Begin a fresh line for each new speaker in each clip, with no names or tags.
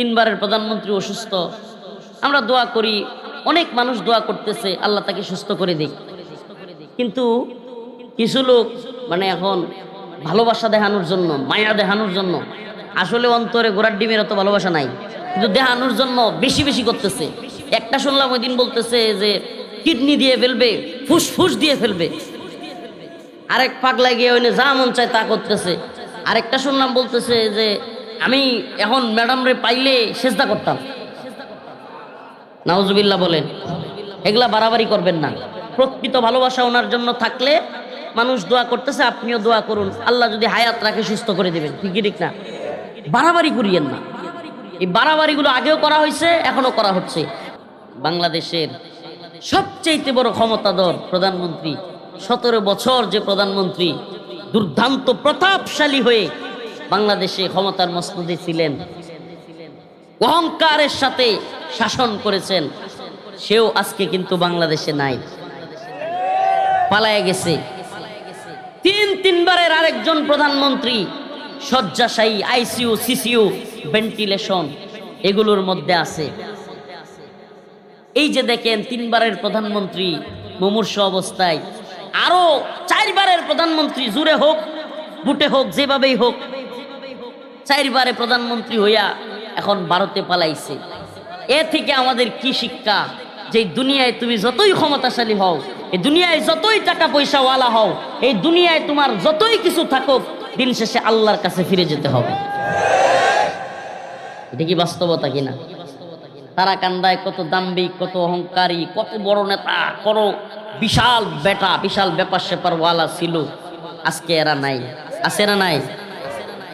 তিনবারের প্রধানমন্ত্রী অসুস্থ। আমরা দোয়া করি, অনেক মানুষ দোয়া করতেছে, আল্লাহ তাকে সুস্থ করে দিক। কিন্তু কিছু লোক মানে এখন ভালোবাসা দেখানোর জন্য, মায়া দেখানোর জন্য, আসলে অন্তরে গোড়ার ডিমের অত ভালোবাসা নাই। কিন্তু দেখানোর জন্য বেশি বেশি করতেছে। একটা শুনলাম ওই দিন বলতেছে যে, কিডনি দিয়ে ফেলবে, ফুসফুস দিয়ে ফেলবে। আরেক পাগলা গিয়ে ওই যা মন চায় তা করতেছে। আরেকটা শুনলাম বলতেছে যে আমি এখন ম্যাডাম রে পাইলে সেজদা করতাম। নাউজুবিল্লাহ বলেন, এগুলা বাড়াবাড়ি করবেন না। প্রকৃত ভালোবাসা ওনার জন্য থাকলে মানুষ দোয়া করতেছে, আপনিও দোয়া করুন। আল্লাহ যদি হায়াত রাখে, সুস্থ করে দেবেন। ঠিক ঠিক না? বাড়াবাড়ি করিয়েন না। এই বাড়াবাড়িগুলো আগেও করা হয়েছে এখনও করা হচ্ছে। বাংলাদেশের সবচেয়ে বড় ক্ষমতাধর প্রধানমন্ত্রী, সতেরো বছর যে প্রধানমন্ত্রী, দুর্দান্ত প্রতাপশালী হয়ে বাংলাদেশে ক্ষমতার মসনদে ছিলেন। অহংকারের সাথে শাসন করেছেন। সেও আজকে কিন্তু বাংলাদেশে নাই। পালায় গেছে। তিন তিনবারের আরেকজন প্রধানমন্ত্রী, শয্যাশায়ী, আইসিইউ, সিসিইউ, ভেন্টিলেশন, এগুলোর মধ্যে আছে। এই যে দেখেন, তিনবারের প্রধানমন্ত্রী মুমূর্ষ অবস্থায়, আরও চারবারের প্রধানমন্ত্রী জুড়ে হোক, বুটে হোক, যেভাবেই হোক চারবারে প্রধানমন্ত্রী হইয়া এখন ভারতে পালাইছে। এ থেকে আমাদের কি শিক্ষা? যে দুনিয়ায় তুমি যতই ক্ষমতাশালী হও, এই দুনিয়ায় যতই টাকা পয়সাওয়ালা হও, এই দুনিয়ায় তোমার যতই কিছু থাকুক, দিন শেষে আল্লাহর কাছে ফিরে যেতে হবে। এটা কি বাস্তবতা কিনা? তারা কান্দায় কত দাম্বিক কত অহংকারী, কত বড় নেতা, কত বিশাল বেটা, বিশাল ব্যাপার স্যাপার ওয়ালা ছিল। আজকে এরা নাই, আছে না নাই?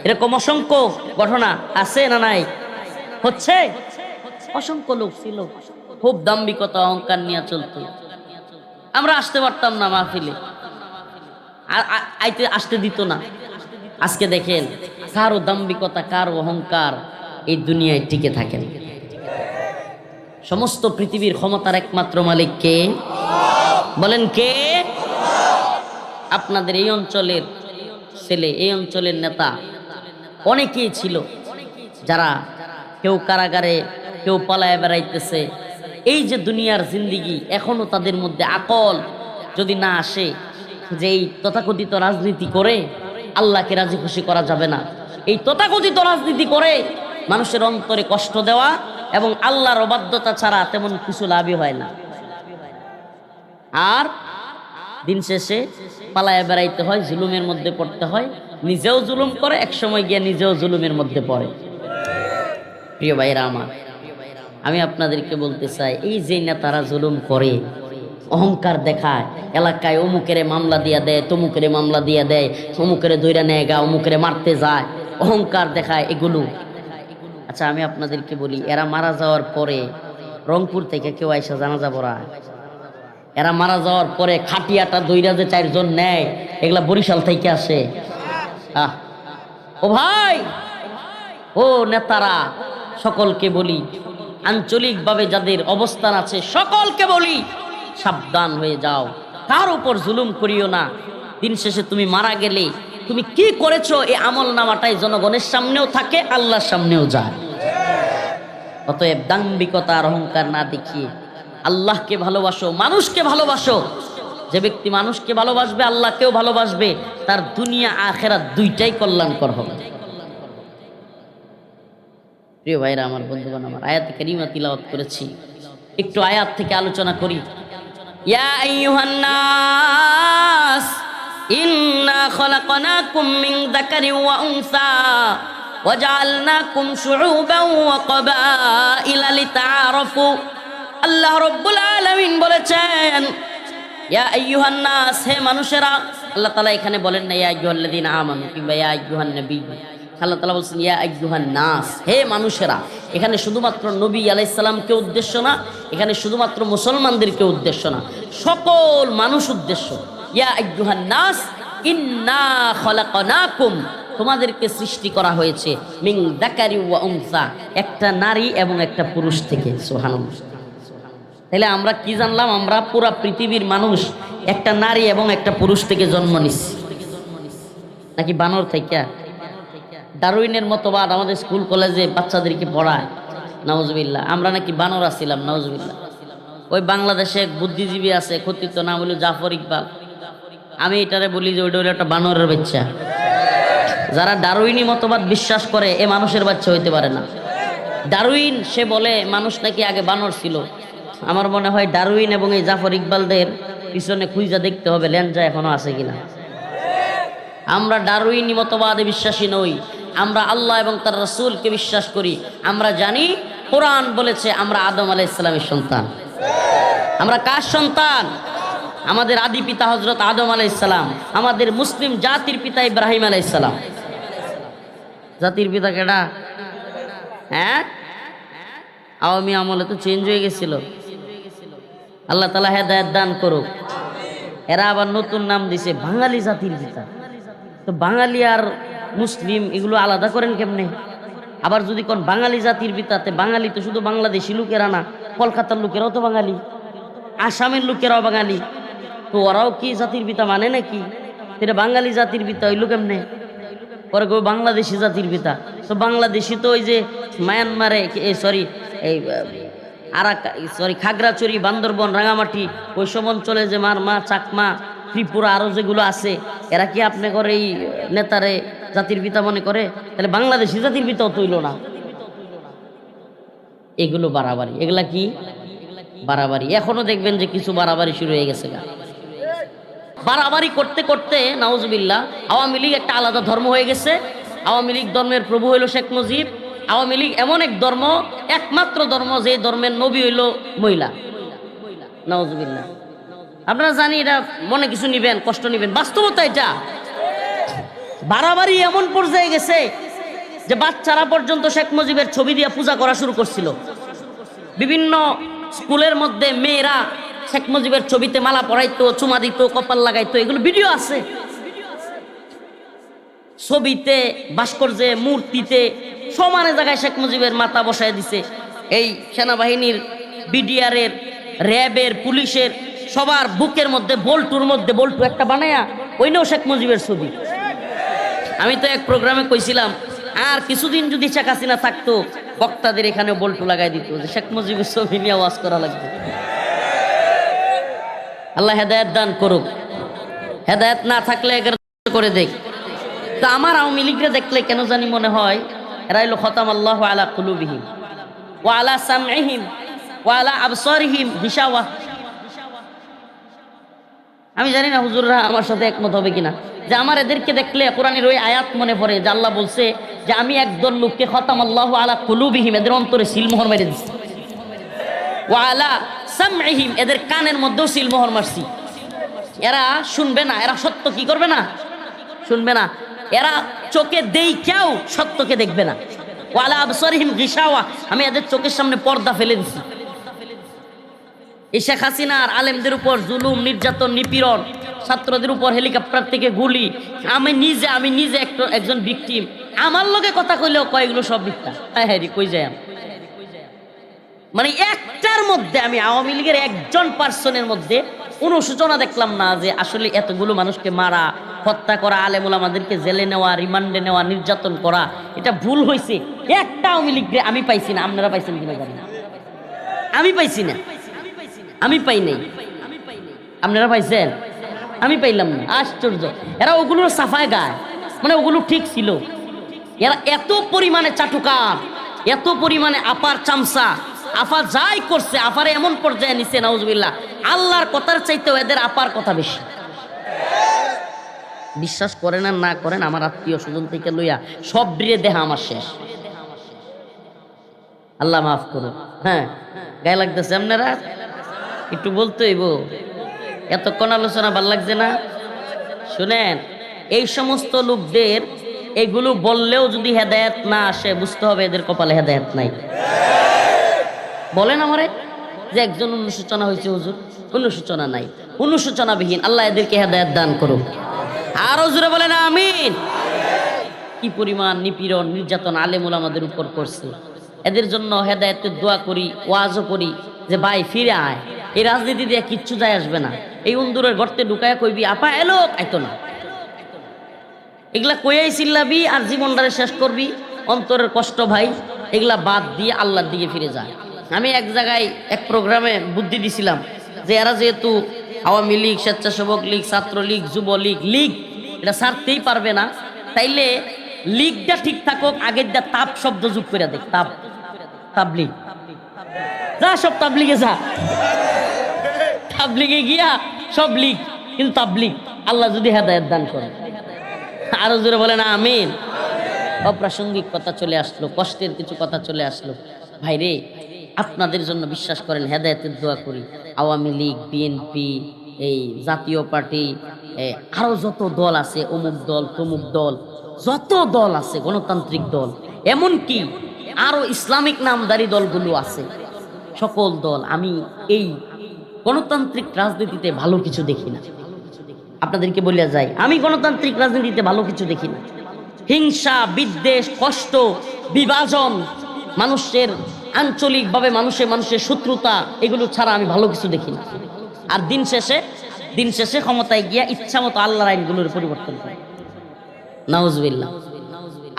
এরকম অসংখ্য ঘটনা আছে না নাই? হচ্ছে? অসংখ্য লোক ছিল। খুব দাম্বিকতা অহংকার নিয়ে চলতো। আমরা আসতে পারতাম না মাহফিলে। আইতে, আসতে দিত না। আজকে দেখেন, কারও দাম্বিকতা কারও অহংকার এই দুনিয়ায় টিকে থাকেন সমস্ত পৃথিবীর ক্ষমতার একমাত্র মালিক কে? বলেন কে? আপনাদের এই অঞ্চলের ছেলে, এই অঞ্চলের নেতা অনেকেই ছিল যারা কেউ কারাগারে, কেউ পালায় বেড়াইতেছে। এই যে দুনিয়ার জিন্দিগি এখনও তাদের মধ্যে আকল যদি না আসে, যে এই তথাকথিত রাজনীতি করে আল্লাহকে রাজি খুশি করা যাবে না। এই তথাকথিত রাজনীতি করে মানুষের অন্তরে কষ্ট দেওয়া এবং আল্লাহর অবাধ্যতা ছাড়া তেমন কিছু লাভই হয় না। আর দিন শেষে পালায় বেড়াইতে হয়, জুলুমের মধ্যে পড়তে হয়। নিজেও জুলুম করে এক সময় গিয়ে নিজেও জুলুমের মধ্যে পড়ে। প্রিয় ভাইরা আমার, আমি আপনাদেরকে বলতে চাই, এই যে না তারা জুলুম করে, অহংকার দেখায়, এলাকায় অমুকেরে মামলা দিয়া দেয়, তমুকেরে মামলা দিয়া দেয় অমুকেরে দৈরা নেয় গা, অমুকেরে মারতে যায়, অহংকার দেখায় এগুলো। আচ্ছা আমি আপনাদেরকে বলি, এরা মারা যাওয়ার পরে রংপুর থেকে কেউ আইসা জানাজা পড়ায়। এরা মারা যাওয়ার পরে খাটিয়াটা দইরা যে চারজন নেয়, এগুলা বরিশাল থেকে আসে। ও ভাই, ও নেতারা, সকলকে বলি, আঞ্চলিকভাবে যাদের অবস্থান আছে, সকলকে বলি, সাবধান হয়ে যাও। কার উপর জুলুম করিও না। দিন শেষে তুমি মারা গেলে, তুমি কি করেছ? এই আমল নামাটাই জনগণের সামনেও থাকে, আল্লাহর সামনেও যায়। অতএব দাম্বিকতা আর অহংকার না দেখিয়ে, আল্লাহকে ভালোবাসো, মানুষকে ভালোবাসো। যে ব্যক্তি মানুষকে ভালোবাসবে আল্লাহকেও ভালোবাসবে তার দুনিয়া আখেরা দুইটাই কল্যাণকর হবে প্রিয় ভাইরা আমার বন্ধুগণ আমার আয়াত কারিমা তিলাওয়াত করেছি একটু আয়াত থেকে আলোচনা করি ইয়া আইয়ুহান নাস ইন্না খলাকনাকুম মিন যাকারিন ওয়া উনসা وجعلناكم شعوبا وقبائل لتعارفوا আল্লাহ রব্বুল আলামিন বলেছেন ইয়া আইয়ুহান্নাস, হে মানুষেরা। আল্লাহ তাআলা এখানে বলেন না, ইয়া আইয়ুহাল্লাযীনা আমানু, কিংবা ইয়া আল্লাহ তাআলা বলছেন, ইয়া আইয়ুহান নাস হে মানুষেরা, এখানে শুধুমাত্র নবী আলাইহিস সালামকে উদ্দেশ্য না, এখানে শুধুমাত্র মুসলমানদেরকে উদ্দেশ্য না, সকল মানুষ উদ্দেশ্য। ইয়া আইয়ুহান নাস ইন্না খলাকনাকুম, তোমাদেরকে সৃষ্টি করা হয়েছে মিং দাকারি ওয়া উনসা, একটা নারী এবং একটা পুরুষ থেকে, সুবহানাল্লাহ। তাহলে আমরা কি জানলাম? আমরা পুরা পৃথিবীর মানুষ, একটা নারী এবং একটা পুরুষ থেকে জন্ম নিচ্ছি নাকি বানর থেকে? ডারুইনের মতবাদ আমাদের স্কুল, কলেজে বাচ্চাদেরকে পড়ায়। নওয়াজবিল্লা আমরা নাকি বানর আসছিলাম নওয়াজবিল্লা ওই বাংলাদেশে এক বুদ্ধিজীবী আছে, কথিত নাম হলো জাফর ইকবাল। আমি এটারে বলি যে ওইটা হলো একটা বানরের বাচ্চা। যারা ডারুইনি মতবাদ বিশ্বাস করে, এ মানুষের বাচ্চা হইতে পারে না। ডারুইন সে বলে, মানুষ নাকি আগে বানর ছিল। আমার মনে হয় ডারুইন এবং এই জাফর ইকবালদের পিছনে খুঁজা দেখতে হবে, ল্যাঞ্জা এখনও আছে কিনা। আমরা ডারুইনি মতবাদে বিশ্বাসী নই। আমরা আল্লাহ এবং তার রসুলকে বিশ্বাস করি। আমরা জানি, কোরআন বলেছে, আমরা আদম আলাহ ইসলামের সন্তান। আমরা কার সন্তান? আমাদের আদি পিতা হজরত আদম আলাহ ইসলাম আমাদের মুসলিম জাতির পিতা ইব্রাহিম আলাহ ইসলাম জাতির পিতা কেডা? হ্যাঁ? আওয়ামী আমলে তো চেঞ্জ হয়ে গেছিল। আল্লাহ তালা হেদায়ত দান করুক। এরা আবার নতুন নাম দিছে বাঙালি জাতির পিতা। তো বাঙালি আর মুসলিম এগুলো আলাদা করেন কেমনে? আবার যদি কোন বাঙালি জাতির পিতাতে, বাঙালি তো শুধু বাংলাদেশি লোকেরা না, কলকাতার লোকেরাও তো বাঙালি, আসামের লোকেরাও বাঙালি। তো ওরাও কি জাতির পিতা মানে নাকি? এটা বাঙালি জাতির পিতা হইল কেমনে? পরে কেউ বাংলাদেশি জাতির পিতা। তো বাংলাদেশি তো ওই যে মায়ানমারে সরি এই আরাকা সরি খাগড়াছড়ি, বান্দরবন, রাঙামাটি ওই সব অঞ্চলে যে মার মা, চাকমা, ত্রিপুরা আরও যেগুলো আছে, এরা কি আপনি করে এই নেতারে জাতির পিতা মনে করে? তাহলে বাংলাদেশি জাতির পিতাও তৈল না। এগুলো বাড়াবাড়ি। এগুলা কি? বাড়াবাড়ি। এখনও দেখবেন যে কিছু বাড়াবাড়ি শুরু হয়ে গেছে গা। বাড়াবাড়ি করতে করতে নাউজবিল্লা আওয়ামী লীগ একটা আলাদা ধর্ম হয়ে গেছে। আওয়ামী লীগ ধর্মের প্রভু হইল শেখ মুজিব। আওয়ামী লীগ এমন এক ধর্ম, একমাত্র ধর্ম যে ধর্মের নবী হইল মহিলা। নাউজবিল্লা আপনারা জানি এটা মনে কিছু নিবেন, কষ্ট নিবেন। বাস্তবতা এটা। বাড়াবাড়ি এমন পর্যায়ে গেছে যে বাচ্চারা পর্যন্ত শেখ মুজিবের ছবি দিয়ে পূজা করা শুরু করছিল। বিভিন্ন স্কুলের মধ্যে মেয়েরা শেখ মুজিবের ছবিতে মালা পরাইতো, চুমা দিত, কপাল লাগাইতো, এগুলো ভিডিও আছে। ছবিতে, ভাস্কর্যে, মূর্তিতে সমানে জায়গায় শেখ মুজিবের মাথা বসায় দিছে। এই সেনাবাহিনীর, বিডিআরের, র্যাবের, পুলিশের, সবার বুকের মধ্যে, বল্টুর মধ্যে, বল্টু একটা বানায়া ওইটাও শেখ মুজিবের ছবি। আমি তো এক প্রোগ্রামে কইছিলাম, আর কিছুদিন যদি শেখ হাসিনা থাকতো, বক্তাদের এখানে বল্টু লাগাই দিত যে শেখ মুজিবের ছবি নিয়ে আওয়াজ করা লাগবে। আল্লাহ হেদায়ত দান করুক। হেদায়ত না থাকলে করে দেখ। তো আমার আওয়ামী লীগরে দেখলে কেন জানি মনে হয় এরা খতাম আল্লাহ আলা কুলুবিহিম ও আলা সামহিম ও আলা আবসরিহিম হিসাওয়া। আমি জানি না হুজুররা আমার সাথে একমত হবে কিনা, যে আমার এদেরকে দেখলে কোরআনের ওই আয়াত মনে পড়ে যে আল্লাহ বলছে যে আমি একদল লোককে খতাম আল্লাহ আলা কুলুবিহিম, এদের অন্তরে সিলমোহর মেরে দিচ্ছি ও আলা সামহিম এদের কানের মধ্যেও সিলমোহর মারছি। এরা শুনবে না, এরা সত্য কি করবে না? শুনবে না। এরা চোখে দেই কেউ, সত্যকে দেখবে না। ওয়ালা আবসরিহিম গিসাওয়া আমি এদের চোখের সামনে পর্দা ফেলে দিছি। এই শেখ হাসিনার আলেমদের উপর জুলুম, নির্যাতন, নিপীড়ন, ছাত্রদের উপর হেলিকপ্টার থেকে গুলি। আমি নিজে আমি নিজে একটা- একজন ভিকটিম আমার লগে কথা কইলেও কয়, এগুলো সব মিথ্যা? হ্যাঁ হ্যাঁ কই যাই মানে একটার মধ্যে আমি আওয়ামী লীগের একজন পার্সনের মধ্যে কোনো সূচনা দেখলাম না যে আসলে এতগুলো মানুষকে মারা হত্যা করা, আলেমুল আমাদেরকে জেলে নেওয়া, রিমান্ডে নেওয়া, নির্যাতন করা, এটা ভুল হয়েছে একটা আওয়ামী আমি পাইছি না। আপনারা পাইছেন কিনা জানি না। আমি পাইছি না। আমি পাই নাই। আপনারা পাইছেন? আমি পাইলাম না। আশ্চর্য। এরা ওগুলো সাফায় গায়। মানে ওগুলো ঠিক ছিল। এরা এত পরিমাণে চাটুকার, এত পরিমাণে আপার চামচা। আফা যাই করছে, আফারে এমন পর্যায়ে নিছে, নাউজবিল্লাহ। আল্লাহর কথার চাইতেও এদের আপার কথা বেশি। বিশ্বাস করেন আর না করেন, আমার আত্মীয় স্বজন থেকে লইয়া সব দিয়ে দেহা আমার শেষ। আল্লাহ মাফ করুন হ্যাঁ গায়ে লাগতেছে আপনারা? একটু বলতে হইব। এতক্ষণ আলোচনা ভালো লাগছে না? শুনেন, এই সমস্ত লোকদের এগুলো বললেও যদি হেদায়েত না আসে, বুঝতে হবে এদের কপালে হেদায়েত নাই। বলেন আমারে যে একজন অনুসূচনা হয়েছে, হুজুর। অনুসূচনা নাই। অনুসূচনাবিহীন আল্লাহ এদেরকে হেদায়েত দান করুক। আর হুজুরে বলেন, আমিন। কি পরিমাণ নিপীড়ন, নির্যাতন আলেমুল আমাদের উপর করছে। এদের জন্য হেদায়তের দোয়া করি, ওয়াজও করি, যে ভাই ফিরে আয়। এই রাজনীতি দিয়ে কিচ্ছু যায় আসবে না। এই উন্দুরের গর্তে ঢুকায় কইবি, আপা এলো আইতো না। এগুলা কইয়াই চিল্লাবি আর জীবনটারে শেষ করবি। অন্তরের কষ্ট ভাই, এগুলা বাদ দিয়ে আল্লাহর দিকে ফিরে যায় আমি এক জায়গায় এক প্রোগ্রামে বুদ্ধি দিছিলাম যে এরা যেহেতু আওয়ামী লীগ, স্বেচ্ছাসেবক লীগ ছাত্র লীগ যুব লীগ, এটা ছাড়তেই পারবে না। তাইলে লীগটা ঠিক থাকুক আগের দা তাপ শব্দ যোগ করে দেখ, তাপ তাবলিগ যা সব তাবলিগে যা। তাবলিগে গিয়া সব লিগ, কিন্তু তাবলিগ আল্লাহ যদি হেদায়ত দান করে। আরও জোরে বলেন, আমিন। অপ্রাসঙ্গিক কথা চলে আসলো, কষ্টের কিছু কথা চলে আসলো। ভাই রে আপনাদের জন্য বিশ্বাস করেন হেদায়তের দোয়া করি। আওয়ামী লীগ বিএনপি এই জাতীয় পার্টি এ, আরও যত দল আছে অমুক দল তমুক দল যত দল আছে গণতান্ত্রিক দল এমনকি আরও ইসলামিক নামদারি দলগুলো আছে সকল দল আমি এই গণতান্ত্রিক রাজনীতিতে ভালো কিছু দেখি না। আপনাদেরকে বলিয়া যাই আমি গণতান্ত্রিক রাজনীতিতে ভালো কিছু দেখি না। হিংসা বিদ্বেষ কষ্ট বিভাজন মানুষের আঞ্চলিকভাবে মানুষের মানুষের শত্রুতা, এগুলো ছাড়া আমি ভালো কিছু দেখি না আর দিন শেষে দিন শেষে ক্ষমতায় গিয়া ইচ্ছা মতো আল্লাহর আইনগুলোর পরিবর্তন করে। নাউজবিল্লা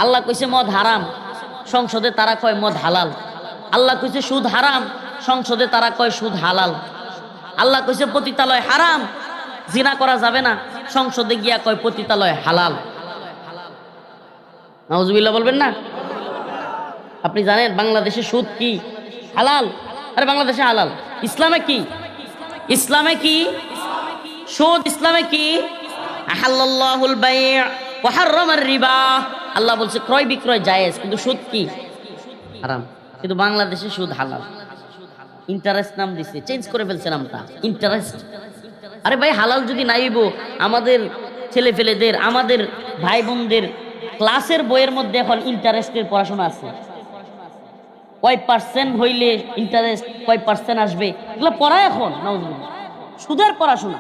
আল্লাহ কইছে, মদ হারাম, সংসদে তারা কয় মদ হালাল। আল্লাহ কইছে, সুদ হারাম, সংসদে তারা কয় সুদ হালাল। আল্লাহ কইছে, পতিতালয় হারাম, জিনা করা যাবে না, সংসদে গিয়া কয় পতিতালয় হালাল। নাউজবিল্লা বলবেন না? আপনি জানেন বাংলাদেশে সুদ কি? হালাল। আরে বাংলাদেশে হালাল। ইসলামে কি? ইসলামে কি? সুদ ইসলামে কি? আল্লাহ বলছে, ক্রয় বিক্রয় জায়েজ, কিন্তু সুদ কি? হারাম। কিন্তু বাংলাদেশে সুদ হালাল। ইন্টারেস্ট নাম দিছে। চেঞ্জ করে ফেলছে নামটা ইন্টারেস্ট আরে ভাই, হালাল যদি নাইব আমাদের ছেলে ফেলেদের আমাদের ভাই বোনদের ক্লাসের বইয়ের মধ্যে এখন ইন্টারেস্টের পড়াশোনা আছে। কয় পার্সেন্ট হইলে ইন্টারেস্ট কয় পার্সেন্ট আসবে? এগুলো পড়া এখন। সুদের পড়াশোনা।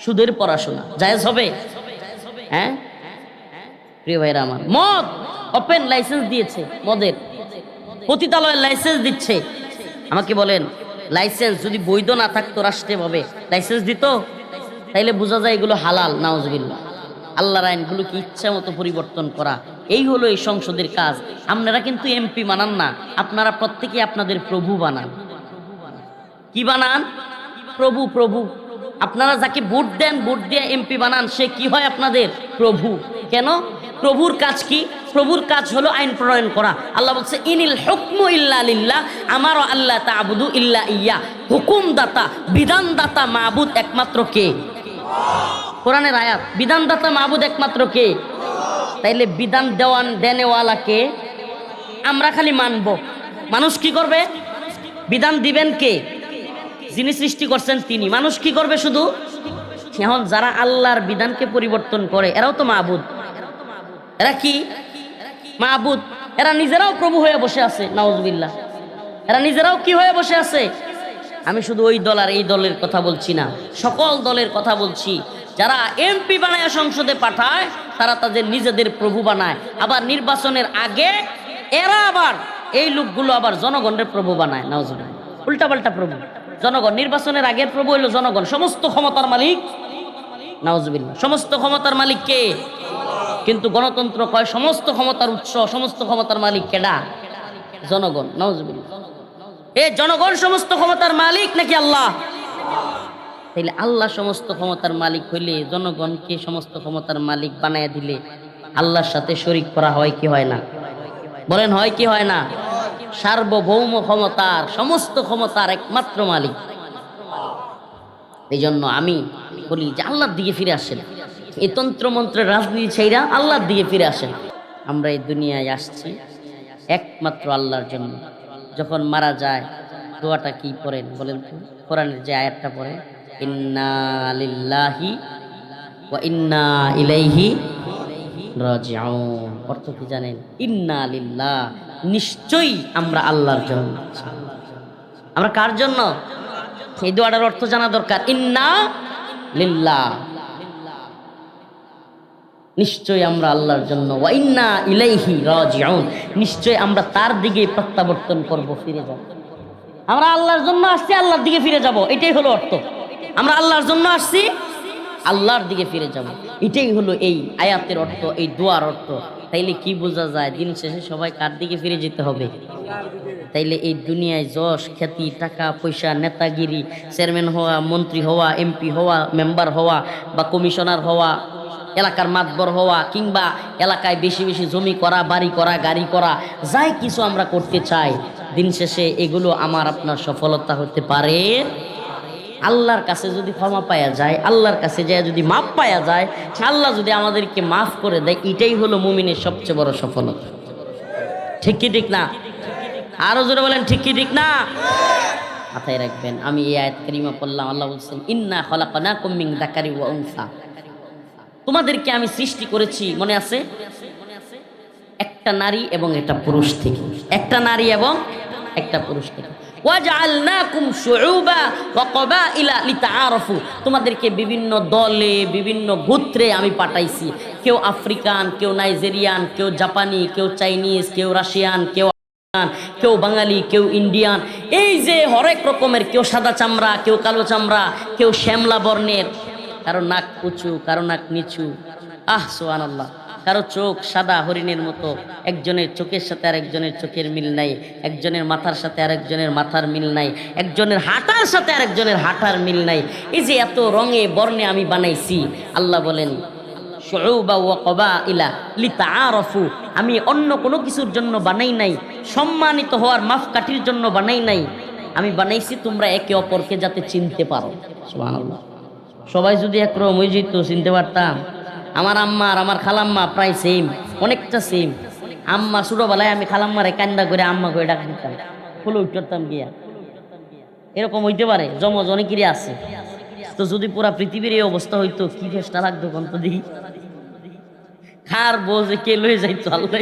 সুদের পড়াশোনা। জায়েজ হবে? হ্যাঁ? প্রিয় ভাইরা আমার, মদ ওপেন লাইসেন্স দিয়েছে, মদের। পতিতালয়ের লাইসেন্স দিচ্ছে। আমাকে বলেন লাইসেন্স যদি বৈধ না থাকতো রাষ্ট্রে রাষ্ট্রীয়ভাবে লাইসেন্স দিত? তাইলে বোঝা যায় এগুলো হালাল নাউজবিল্লা আল্লাহর আইনগুলোকে ইচ্ছা মতো পরিবর্তন করা? এই হলো এই সংসদের কাজ। আপনারা কিন্তু এমপি বানান না, আপনারা প্রত্যেকে আপনাদের প্রভু বানান। কি বানান? প্রভু প্রভু। আপনারা যাকে ভোট দেন, ভোট দিয়ে এমপি বানান, সে কি হয় আপনাদের? প্রভু। কেন? প্রভুর কাজ কি? প্রভুর কাজ হলো আইন প্রণয়ন করা। আল্লাহ বলছে, ইনিল হুকমু ইল্লা আমারও আল্লাহ তাবুদু ইল্লা ইয়া। হুকুম দাতা বিধান দাতা মাহবুদ একমাত্র কে? কোরআনের আয়াত, বিধানদাতা মাহবুদ একমাত্র কে? তাইলে বিধান দেওয়ান দেনেওয়ালাকে আমরা খালি মানব। মানুষ কি করবে? বিধান দিবেন কে? যিনি সৃষ্টি করছেন তিনি। মানুষ কি করবে শুধু? এখন যারা আল্লাহর বিধানকে পরিবর্তন করে, এরাও তো মাহবুদ এরা কি? মাহবুদ এরা নিজেরাও প্রভু হয়ে বসে আছে নওয়াজবিল্লাহ এরা নিজেরাও কি হয়ে বসে আছে? আমি শুধু ওই দল আর এই দলের কথা বলছি না। সকল দলের কথা বলছি। যারা এমপি বানায় সংসদে পাঠায়, তারা তাদের নিজেদের প্রভু বানায়। আবার নির্বাচনের আগে এরা আবার এই লোকগুলো আবার জনগণের প্রভু বানায় নওয়াজবিল্লাহ উল্টাপাল্টা প্রভু। জনগণ, নির্বাচনের আগের প্রভু হইল জনগণ। সমস্ত ক্ষমতার মালিক নাউজবিল্লাহ সমস্ত ক্ষমতার মালিক কে? কিন্তু গণতন্ত্র কয় সমস্ত ক্ষমতার উৎস, সমস্ত ক্ষমতার মালিক কেডা? জনগণ নাউজবিল্লাহ এ জনগণ, সমস্ত ক্ষমতার মালিক নাকি আল্লাহ? তাইলে আল্লাহ সমস্ত ক্ষমতার মালিক হইলে, জনগণকে সমস্ত ক্ষমতার মালিক বানায় দিলে আল্লাহর সাথে শরিক করা হয় কি হয় না? বলেন, হয় কি হয় না? সার্বভৌম ক্ষমতার, সমস্ত ক্ষমতার একমাত্র মালিক। এই জন্য আমি বলি যে আল্লাহর দিকে ফিরে আসেন। এই তন্ত্রমন্ত্রের রাজনীতি ছেড়া আল্লাহর দিকে ফিরে আসেন। আমরা এই দুনিয়ায় আসছি একমাত্র আল্লাহর জন্য। যখন মারা যায়, দোয়াটা কি পড়েন বলেন তো? কোরআনের যে আয়াতটা পড়ে ইন্না লিল্লাহি ওয়া ইন্না ইলাইহি রাজিউন। অর্থ কি জানেন? ইন্না লিল্লাহ, নিশ্চয়ই আমরা আল্লাহর জন্য আমরা কার জন্য? এই দোয়াটার অর্থ জানা দরকার। ইন্না লিল্লাহ নিশ্চয় আমরা আল্লাহর জন্য। ওয়া ইন্না ইলাইহি রাজিউন নিশ্চয় আমরা তার দিকে প্রত্যাবর্তন করব, ফিরে যাব। আমরা আল্লাহর জন্য আসছি, আল্লাহর দিকে ফিরে যাব। এটাই হলো অর্থ। আমরা আল্লাহর জন্য আসছি, আল্লাহর দিকে ফিরে যাব। এটাই হলো এই আয়াতের অর্থ, এই দোয়ার অর্থ। তাইলে কি বোঝা যায়, দিন শেষে সবাই কার দিকে ফিরে যেতে হবে? তাইলে এই দুনিয়ায় যশ, খ্যাতি, টাকা, পয়সা, নেতাগিরি, চেয়ারম্যান হওয়া, মন্ত্রী হওয়া এমপি হওয়া, মেম্বার হওয়া, বা কমিশনার হওয়া, এলাকার মাতবর হওয়া, কিংবা এলাকায় বেশি বেশি জমি করা, বাড়ি করা, গাড়ি করা, যাই কিছু আমরা করতে চাই, দিন শেষে এগুলো আমার আপনার সফলতা হতে পারে। আল্লাহর কাছে যদি ক্ষমা পাওয়া যায়, আল্লাহর কাছে যায় যদি মাপ পাওয়া যায়, আল্লাহ যদি আমাদেরকে মাফ করে দেয়, এটাই হলো মুমিনের সবচেয়ে বড় সফলতা। ঠিক কি ঠিক না? আরও জোরে বলেন, ঠিক কি ঠিক না? মাথায় রাখবেন, আমি এই আয়াত কারিমা পড়লাম, আল্লাহ বলছেন, ইন্না খলাকানাকুম মিন যাকারি ওয়া উনসা। তোমাদেরকে আমি সৃষ্টি করেছি, মনে আছে? একটা নারী এবং একটা পুরুষ থেকে। একটা নারী এবং একটা পুরুষ থেকে। ওয়াজআলনাকুম শুউবা ওয়া ক্বাবাইলা লিতাআরাফু। তোমাদেরকে বিভিন্ন দলে, বিভিন্ন গোত্রে আমি পাঠাইছি। কেউ আফ্রিকান, কেউ নাইজেরিয়ান, কেউ জাপানি, কেউ চাইনিজ, কেউ রাশিয়ান, কেউ কেউ বাঙালি, কেউ ইন্ডিয়ান। এই যে হরেক রকমের, কেউ সাদা চামড়া, কেউ কালো চামড়া, কেউ শ্যামলা বর্ণের। কারও নাক উঁচু, কারও নাক নিচু। আহ সোহান আল্লাহ কারও চোখ সাদা হরিণের মতো, একজনের চোখের সাথে আর একজনের চোখের মিল নাই, একজনের মাথার সাথে আর একজনের মাথার মিল নাই, একজনের হাঁটার সাথে আর একজনের হাঁটার মিল নাই। এই যে এত রঙে বর্ণে আমি বানাইছি, আল্লাহ বলেন আমি অন্য কোনো কিছুর জন্য বানাই নাই, সম্মানিত হওয়ার মাপকাঠির জন্য বানাই নাই। আমি বানাইছি তোমরা একে অপরকে যাতে চিনতে পারো। সবাই যদি একরকম হয়ে যেত চিনতে পারতাম। আমার আম্মা আর আমার খালাম্মা প্রায় সেম অনেকটা সেম আম্মা ছোটোবেলায় আমি খালাম্মারে কান্দা করে আম্মা করে ডাক দিতাম। ফুলে উঠতাম গিয়া। এরকম হইতে পারে জমজ অনেকেরই আছে। তো যদি পুরা পৃথিবীর এই অবস্থা হইতো, কি চেষ্টা লাগতো কোন তো দেখি? কার বোঝে কে লয়ে যাইতো, আল্লাহ।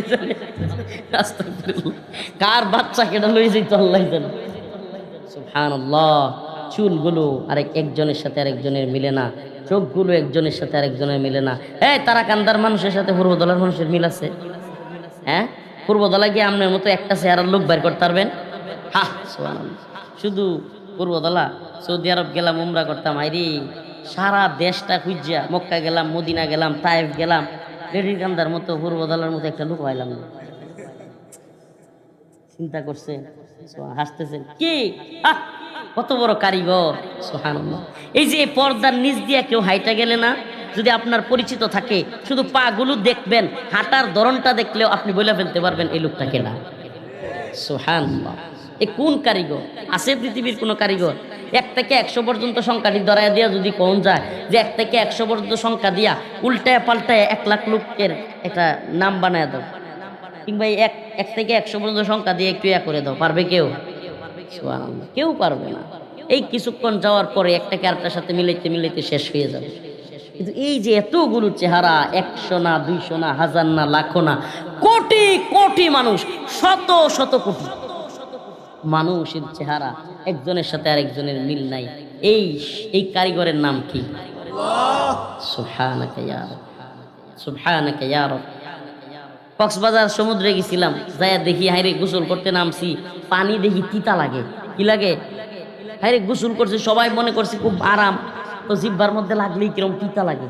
কার বাচ্চা কেটা লয়ে যাইতো, আল্লাহ জানে। সুবহানাল্লাহ। চুলগুলো আরেক একজনের সাথে আরেকজনের মিলে না। চোখগুলো একজনের সাথে আরেকজনের মিলে না। এই তারা কান্দার মানুষের সাথে পূর্বদলার মানুষের মিল আছে? হ্যাঁ? পূর্বদলা গিয়ে আপনার মতো একটা চেহারার লোক বের করতে পারবেন? হা। শুধু পূর্বদলা সৌদি আরব গেলাম উমরা করতাম আইরি সারা দেশটা খুঁজিয়া মক্কা গেলাম মদিনা গেলাম তায়েফ গেলাম লেডির কান্দার মতো পূর্বদলার মতো একটা লোক পাইলাম না। চিন্তা করছে হাসতেছেন কি? আহ, কত বড় কারিগর। সুবহানাল্লাহ। এই যে পর্দার নিচ দিয়া কেউ হাইটা গেলে না, যদি আপনার পরিচিত থাকে, শুধু পা গুলো দেখবেন, হাঁটার ধরনটা দেখলেও আপনি বলে ফেলতে পারবেন এই লোকটাকে না সোহান এ কোন কারিগর? আছে পৃথিবীর কোনো কারিগর? এক থেকে একশো পর্যন্ত সংখ্যাটি ধরাই দিয়া যদি কোন যায়, যে এক থেকে একশো পর্যন্ত সংখ্যা দিয়া উল্টায় পাল্টায় এক লাখ লোকের একটা নাম বানায় দাও। কিংবা এক এক থেকে একশো পর্যন্ত সংখ্যা দিয়ে একটু ইয়া করে দাও, পারবে কেউ? কেউ পারবে না। এই কিছুক্ষণ যাওয়ার পরে একটাকে আরেকটার সাথে মিলাইতে মিলাইতে শেষ হয়ে যাবে। কিন্তু এই যে এতগুলো চেহারা একশো না দুইশো না হাজার না লাখো না কোটি কোটি মানুষ শত শত কোটি মানুষের চেহারা একজনের সাথে আরেকজনের মিল নাই। এই এই কারিগরের নাম কি? সুবহানাকা ইয়া রব সুবহানাকা ইয়া রব। কক্সবাজার সমুদ্রে গেছিলাম, যাইয়া দেখি হাইরে গোসল করতে নামছি। পানি দেখি তিতা লাগে। কি লাগে? হাইরে গোসল করছে, সবাই মনে করছে খুব আরাম। তো জিব্বার মধ্যে লাগলেই কিরম তিতা লাগে।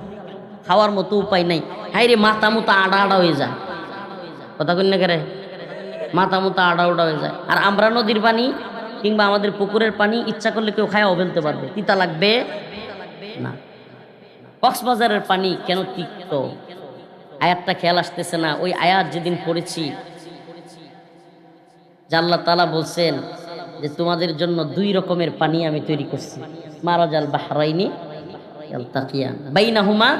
খাওয়ার মতো উপায় নাই। হাইরে মাথা মতো আড়া আড়া হয়ে যায়। কথা না কেরে মাথা মতো আড়া উড়া হয়ে যায়। আর আমরা নদীর পানি কিংবা আমাদের পুকুরের পানি ইচ্ছা করলে কেউ খায়াও ফেলতে পারবে। তিতা লাগবে না। কক্সবাজারের পানি কেন তিক্ত? আয়াতটা খেয়াল আসতেছে না, ওই আয়াত যেদিন পড়েছি আল্লাহ তালা বলছেন যে তোমাদের জন্য দুই রকমের পানি আমি তৈরি করছি, মারাজাল বাহরাইনি তাকিয়ান বাইনাহুমা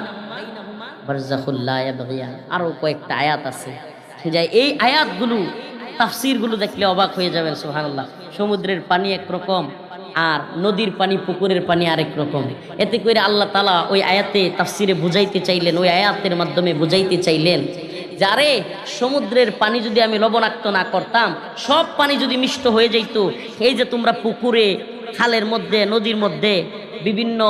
বারজাখুল্লাহ ইয়াবগিয়ান আরও কয়েকটা আয়াত আছে। যে এই আয়াতগুলো, তাফসিরগুলো দেখলে অবাক হয়ে যাবেন, সুবহানাল্লাহ। সমুদ্রের পানি একরকম আর নদীর পানি, পুকুরের পানি আরেক রকম। এতে করে আল্লাহ তালা ওই আয়াতে, তাফসিরে বুঝাইতে চাইলেন, ওই আয়াতের মাধ্যমে বুঝাইতে চাইলেন যারে সমুদ্রের পানি যদি আমি লবণাক্ত না করতাম, সব পানি যদি মিষ্ট হয়ে যাইত, এই যে তোমরা পুকুরে, খালের মধ্যে, নদীর মধ্যে বিভিন্ন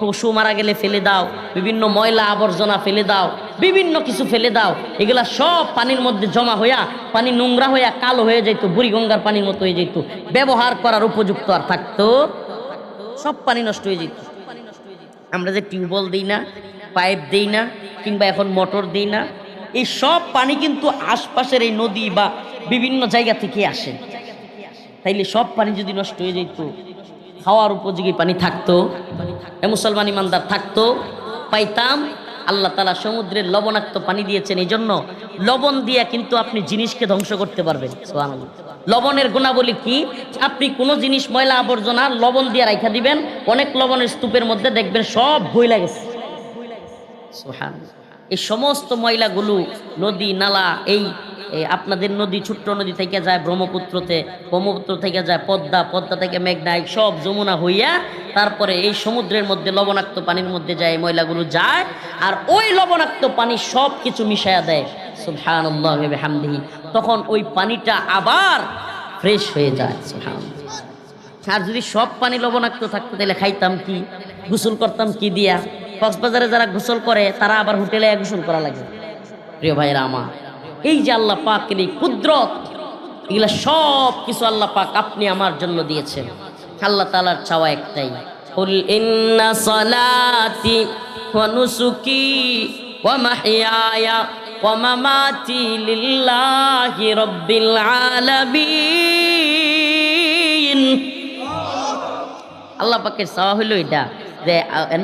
পশু মারা গেলে ফেলে দাও, বিভিন্ন ময়লা আবর্জনা ফেলে দাও বিভিন্ন কিছু ফেলে দাও। এগুলা সব পানির মধ্যে জমা হইয়া, পানি নোংরা হইয়া, কালো হয়ে যেত বুড়িগঙ্গার পানির মতো হয়ে যেত ব্যবহার করার উপযুক্ত আর থাকতো। সব পানি নষ্ট হয়ে যেত আমরা যে টিউবওয়েল দিই না, পাইপ দিই না, কিংবা এখন মোটর দিই না, এই সব পানি কিন্তু আশপাশের এই নদী বা বিভিন্ন জায়গা থেকে আসে। তাইলে সব পানি যদি নষ্ট হয়ে যেত খাওয়ার উপযোগী পানি থাকতো মুসলমান ইমানদার থাকতো, পাইতাম আল্লাহ তালা সমুদ্রের লবণাক্ত পানি দিয়েছেন এই জন্য লবণ দিয়ে কিন্তু আপনি জিনিসকে ধ্বংস করতে পারবেন। লবণের গুণাবলী কি? আপনি কোনো জিনিস ময়লা আবর্জনা লবণ দিয়ে রাখা দিবেন, অনেক লবণের স্তূপের মধ্যে দেখবেন সব বইলা লাগেছে এই সমস্ত ময়লাগুলো নদী, নালা, এই এই আপনাদের নদী, ছোট্ট নদী থেকে যায় ব্রহ্মপুত্রতে, ব্রহ্মপুত্র থেকে যায় পদ্মা পদ্মা থেকে মেঘনা সব যমুনা হইয়া তারপরে এই সমুদ্রের মধ্যে লবণাক্ত পানির মধ্যে যায় ময়লাগুলো যায়, আর ওই লবণাক্ত পানি সব কিছু মিশায়া দেয়। হামদিহি তখন ওই পানিটা আবার ফ্রেশ হয়ে যায়। সুবহানাল্লাহ। আর যদি সব পানি লবণাক্ত থাকতো, তাহলে খাইতাম কি? গোসল করতাম কি দিয়া? কক্সবাজারে যারা গোসল করে, তারা আবার হোটেলে গোসল করা লাগে। প্রিয় ভাইরা আমার এই যে আল্লাহ পাকের এই কুদরত এগুলা সব কিছু আল্লাহ পাক আপনি আমার জন্য দিয়েছেন আল্লাহ তালার চাওয়া একটাই قل إن صلاتي ونسكي ومحياي ومماتي لله رب العالمين আল্লাহ পাকের চাওয়া হইল এটা যে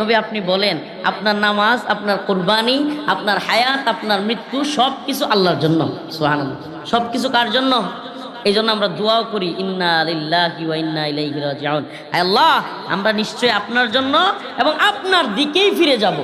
নবী আপনি বলেন, আপনার নামাজ, আপনার কোরবানি, আপনার হায়াত, আপনার মৃত্যু সব কিছু আল্লাহর জন্য। সোহান সব কিছু কার জন্য? এই জন্য আমরা দোয়াও করি, ইন্না আল্লাহ, আমরা নিশ্চয়ই আপনার জন্য এবং আপনার দিকেই ফিরে যাব।